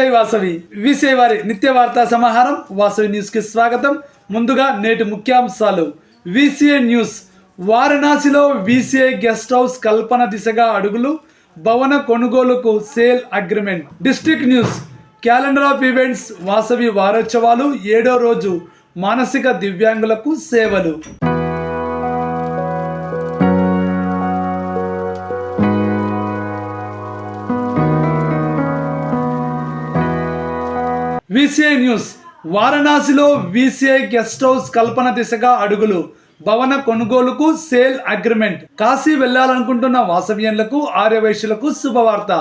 జై వాసవి. విసే వారి నిత్య వార్తా సమాహారం వాసవి న్యూస్కి స్వాగతం. ముందుగా నేటి ముఖ్యాంశాలు. VCA news. వారణాసిలో విసిఏ గెస్ట్ హౌస్ కల్పన దిశగా అడుగులు. భవన కొనుగోలుకు sale agreement. District news. Calendar of events Vasavi వారోత్సవాలు ఏడో రోజు మానసిక దివ్యాంగులకు సేవలు. విసిఐ న్యూస్ వారణాసిలో విసిఐ గెస్ట్ హౌస్ కల్పన దిశగా అడుగులు. భవన కొనుగోలుకు సేల్ అగ్రిమెంట్. కాశీ వెళ్ళాలనుకుంటున్న వాసవ్యంలకు ఆర్యవైశ్యులకు శుభవార్త.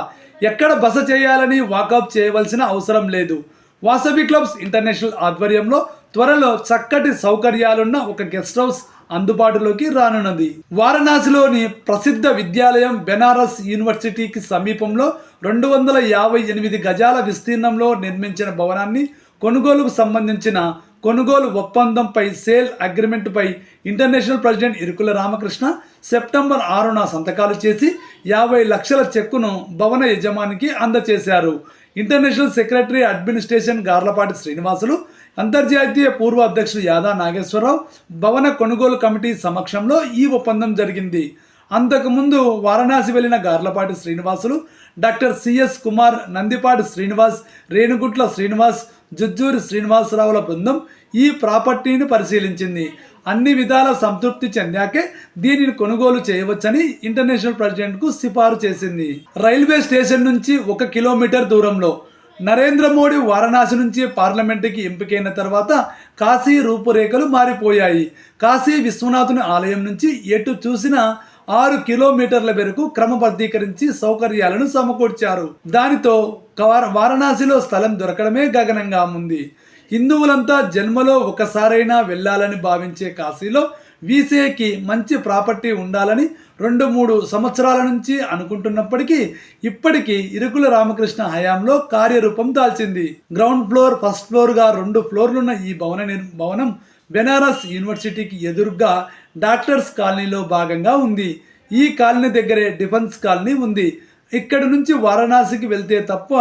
ఎక్కడ బస చేయాలని వాకప్ చేయవలసిన అవసరం లేదు. వాసవి క్లబ్స్ ఇంటర్నేషనల్ ఆధ్వర్యంలో త్వరలో చక్కటి సౌకర్యాలున్న ఒక గెస్ట్ హౌస్ అందుబాటులోకి రానున్నది. వారణాసిలోని ప్రసిద్ధ విద్యాలయం బెనారస్ యూనివర్సిటీకి సమీపంలో రెండు వందల యాభై ఎనిమిది గజాల విస్తీర్ణంలో నిర్మించిన భవనాన్ని కొనుగోలుకు సంబంధించిన కొనుగోలు ఒప్పందంపై sale అగ్రిమెంట్పై international president Irukula Ramakrishna September ఆరున సంతకాలు చేసి యాభై లక్షల చెక్కును భవన యజమానికి అందచేశారు. International secretary administration Garlapati Srinivasulu అంతర్జాతీయ పూర్వ అధ్యక్షుడు యాదా నాగేశ్వరరావు భవన కొనుగోలు కమిటీ సమక్షంలో ఈ ఒప్పందం జరిగింది. అంతకుముందు వారణాసి వెళ్ళిన గార్లపాటి శ్రీనివాసులు డాక్టర్ సిఎస్ కుమార్ నందిపాటి శ్రీనివాస్ రేణుగుట్ల శ్రీనివాస్ జుజ్జూరి శ్రీనివాసరావుల బృందం ఈ ప్రాపర్టీని పరిశీలించింది. అన్ని విధాల సంతృప్తి చెందాకే దీనిని కొనుగోలు చేయవచ్చని ఇంటర్నేషనల్ ప్రెసిడెంట్కు సిఫారు చేసింది. రైల్వే స్టేషన్ నుంచి ఒక కిలోమీటర్ దూరంలో నరేంద్ర మోడీ వారణాసి నుంచి పార్లమెంటుకి ఎంపికైన తర్వాత కాశీ రూపురేఖలు మారిపోయాయి. కాశీ విశ్వనాథుని ఆలయం నుంచి ఎటు చూసినా ఆరు కిలోమీటర్ల మేరకు క్రమబద్ధీకరించి సౌకర్యాలను సమకూర్చారు. దానితో వారణాసిలో స్థలం దొరకడమే గగనంగా ఉంది. హిందువులంతా జన్మలో ఒకసారైనా వెళ్ళాలని భావించే కాశీలో వీసేకి మంచి ప్రాపర్టీ ఉండాలని రెండు మూడు సంవత్సరాల నుంచి అనుకుంటున్నప్పటికీ ఇప్పటికీ ఇరుకుల రామకృష్ణ హయాంలో కార్యరూపం దాల్చింది. గ్రౌండ్ ఫ్లోర్ ఫస్ట్ ఫ్లోర్గా రెండు ఫ్లోర్లున్న ఈ భవన నిర్- భవనం బెనారస్ యూనివర్సిటీకి ఎదురుగా డాక్టర్స్ కాలనీలో భాగంగా ఉంది. ఈ కాలనీ దగ్గరే డిఫెన్స్ కాలనీ ఉంది. ఇక్కడి నుంచి వారణాసికి వెళ్తే తప్ప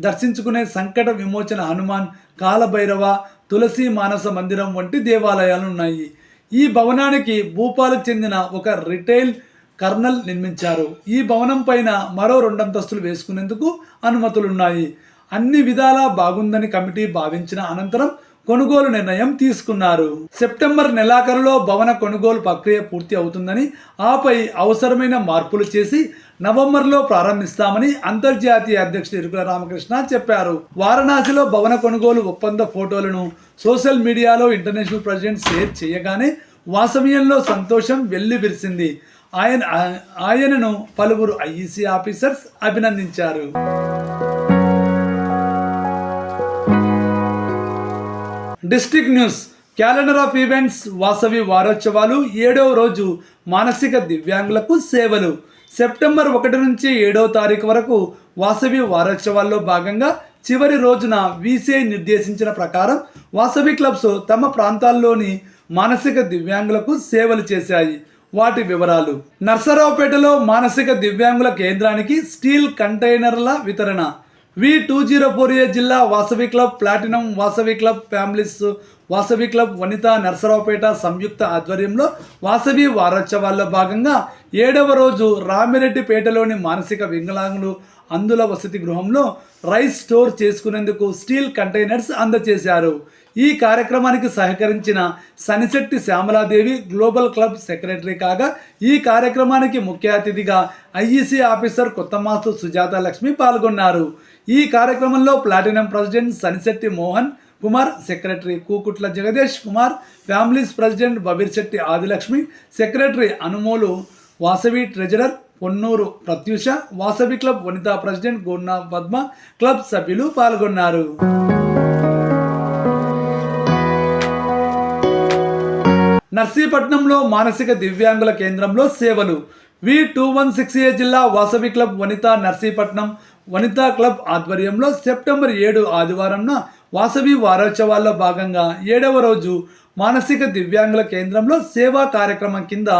దర్శించుకునే సంకట విమోచన హనుమాన్ కాలభైరవ తులసి మానస మందిరం వంటి దేవాలయాలు ఉన్నాయి ఈ భవనానికి భూపాలకు చెందిన ఒక రిటైల్ కర్నల్ నిర్మించారు. ఈ భవనం పైన మరో రెండంతస్తులు వేసుకునేందుకు అనుమతులున్నాయి. అన్ని విధాలా బాగుందని కమిటీ భావించిన అనంతరం కొనుగోలు నిర్ణయం తీసుకున్నారు. సెప్టెంబర్ నెలాఖరులో భవన కొనుగోలు ప్రక్రియ పూర్తి అవుతుందని ఆపై అవసరమైన మార్పులు చేసి నవంబర్లో ప్రారంభిస్తామని అంతర్జాతీయ అధ్యక్షుడు ఇరుకుల రామకృష్ణ చెప్పారు. వారణాసిలో భవన కొనుగోలు ఒప్పంద ఫోటోలను సోషల్ మీడియాలో ఇంటర్నేషనల్ ప్రెసిడెంట్ షేర్ చేయగానే వాసమయంలో సంతోషం వెల్లి విరిసింది. ఆయన ఆయనను పలువురు ఐఈసీ ఆఫీసర్స్ అభినందించారు. District news. Calendar of events Vasavi వారోత్సవాలు ఏడవ రోజు మానసిక దివ్యాంగులకు సేవలు. సెప్టెంబర్ ఒకటి నుంచి ఏడవ తారీఖు వరకు వాసవి వారోత్సవాల్లో భాగంగా చివరి రోజున వీసీఐ నిర్దేశించిన ప్రకారం వాసవి క్లబ్స్ తమ ప్రాంతాల్లోని మానసిక దివ్యాంగులకు సేవలు చేశాయి. వాటి వివరాలు. నర్సరావుపేటలో మానసిక దివ్యాంగుల కేంద్రానికి స్టీల్ కంటైనర్ల వితరణ. V two zero four A జిల్లా Vasavi club platinum Vasavi club families Vasavi club Vanitha Narasaraopet సంయుక్త ఆధ్వర్యంలో వాసవి వారోత్సవాల్లో భాగంగా ఏడవ రోజు రామిరెడ్డిపేటలోని మానసిక వికలాంగులు అందుల వసతి గృహంలో రైస్ స్టోర్ చేసుకునేందుకు స్టీల్ కంటైనర్స్ అందజేశారు ఈ కార్యక్రమానికి సహకరించిన Sanisetti Syamaladevi global club secretary కాగా ఈ కార్యక్రమానికి ముఖ్య అతిథిగా ఐఈసీ ఆఫీసర్ కొత్తమాసు సుజాత లక్ష్మి పాల్గొన్నారు. ఈ కార్యక్రమంలో platinum president Sanisetti Mohan Kumar secretary Kukutla Jagadish Kumar families president Babbirsetti Adilakshmi secretary Anumolu Vasavi treasurer Ponnuru Prathyusha Vasavi club Vanitha president Gonna Padma club సభ్యులు పాల్గొన్నారు. నర్సీపట్నంలో మానసిక దివ్యాంగుల కేంద్రంలో సేవలు. V two one six A జిల్లా Vasavi club Vanitha Narsipatnam Vanitha club ఆధ్వర్యంలో September ఏడు ఆదివారంన వాసవి వారోత్సవాల్లో భాగంగా ఏడవ రోజు మానసిక దివ్యాంగుల కేంద్రంలో సేవా కార్యక్రమం కింద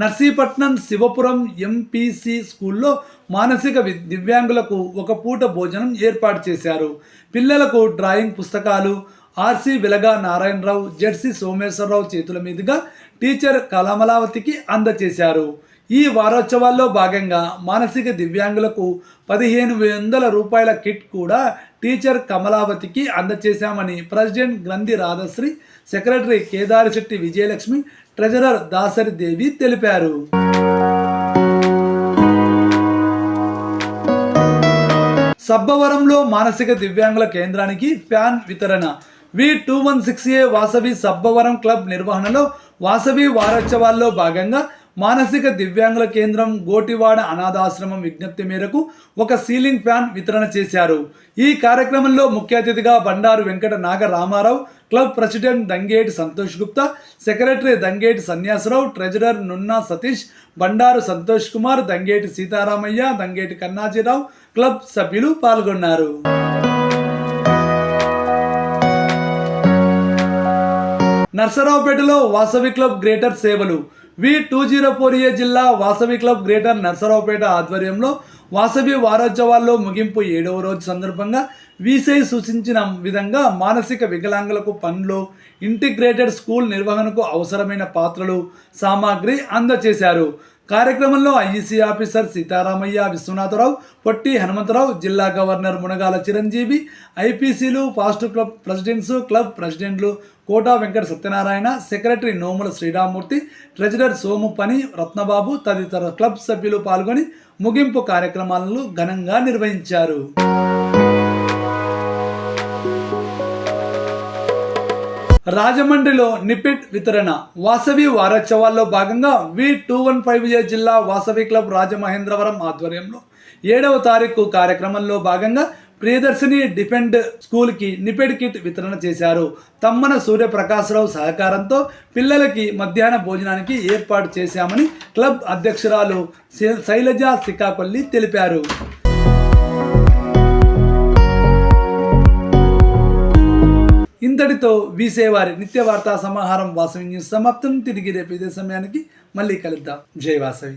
నర్సీపట్నం శివపురం ఎంపీసీ స్కూల్లో మానసిక దివ్యాంగులకు ఒక పూట భోజనం ఏర్పాటు చేశారు. పిల్లలకు డ్రాయింగ్ పుస్తకాలు ఆర్సి వెలగా నారాయణరావు జెడ్సీ సోమేశ్వరరావు చేతుల మీదుగా టీచర్ కలమలావతికి అందజేశారు ఈ వారోత్సవాల్లో భాగంగా మానసిక దివ్యాంగులకు పదిహేను వందల రూపాయల కిట్ కూడా teacher కమలావతికి అందచేశామని president Granthi Radhasri secretary Kedarisetti Vijayalakshmi treasurer Dasari Devi తెలిపారు. సబ్బవరంలో మానసిక దివ్యాంగుల కేంద్రానికి ఫ్యాన్ వితరణ. V two one six A Vasavi Sabbavaram club నిర్వహణలో వాసవి వారోత్సవాల్లో భాగంగా మానసిక దివ్యాంగుల కేంద్రం గోటివాడ అనాథాశ్రమం విజ్ఞప్తి మేరకు ఒక సీలింగ్ ఫ్యాన్ వితరణ చేశారు. ఈ కార్యక్రమంలో ముఖ్య అతిథిగా Bandaru Venkata Naga Ramarao club president Dangeti Santosh Gupta secretary Dangeti Sanyasarao treasurer Nunna Satish Bandaru Santosh Kumar Dangeti Seetharamaiah Dangeti Kannajirao club సభ్యులు పాల్గొన్నారు. నర్సరావుపేటలో వాసవి క్లబ్ గ్రేటర్ సేవలు. V two zero four A జిల్లా వాసవి క్లబ్ గ్రేటర్ నర్సరావుపేట ఆధ్వర్యంలో వాసవి వారోత్సవాల్లో ముగింపు ఏడవ రోజు సందర్భంగా వీసై సూచించిన విధంగా మానసిక వికలాంగులకు పనులు ఇంటిగ్రేటెడ్ స్కూల్ నిర్వహణకు అవసరమైన పాత్రలు సామాగ్రి అందజేశారు. కార్యక్రమంలో ఐఈసీ ఆఫీసర్ సీతారామయ్య విశ్వనాథరావు పొట్టి హనుమంతరావు జిల్లా గవర్నర్ మునగాల చిరంజీవి ఐపీసీలు ఫాస్ట్ క్లబ్ ప్రెసిడెంట్స్ క్లబ్ ప్రెసిడెంట్లు కోటా వెంకట సత్యనారాయణ సెక్రటరీ నోముల శ్రీరామూర్తి ట్రెజరర్ సోము పని రత్నబాబు తదితర క్లబ్ సభ్యులు పాల్గొని ముగింపు కార్యక్రమాలను ఘనంగా నిర్వహించారు. రాజమండ్రిలో నిపిట్ వితరణ. వాసవి వారోత్సవాల్లో భాగంగా V two one five A జిల్లా వాసవి క్లబ్ రాజమహేంద్రవరం ఆధ్వర్యంలో ఏడవ తారీఖు కార్యక్రమంలో భాగంగా ప్రియదర్శిని డిఫెండ్ స్కూల్కి నిపెడ్ కిట్ వితరణ చేశారు. తమ్మన సూర్యప్రకాశరావు సహకారంతో పిల్లలకి మధ్యాహ్న భోజనానికి ఏర్పాటు చేశామని క్లబ్ అధ్యక్షురాలు శై- శైలజ సికాపల్లి తెలిపారు. ఇంతటితో వీసేవారి నిత్య వార్తా సమాహారం వాసవి న్యూస్ సమాప్తం. తిరిగి రేపు ఇదే సమయానికి మళ్ళీ కలుద్దాం. జై వాసవి.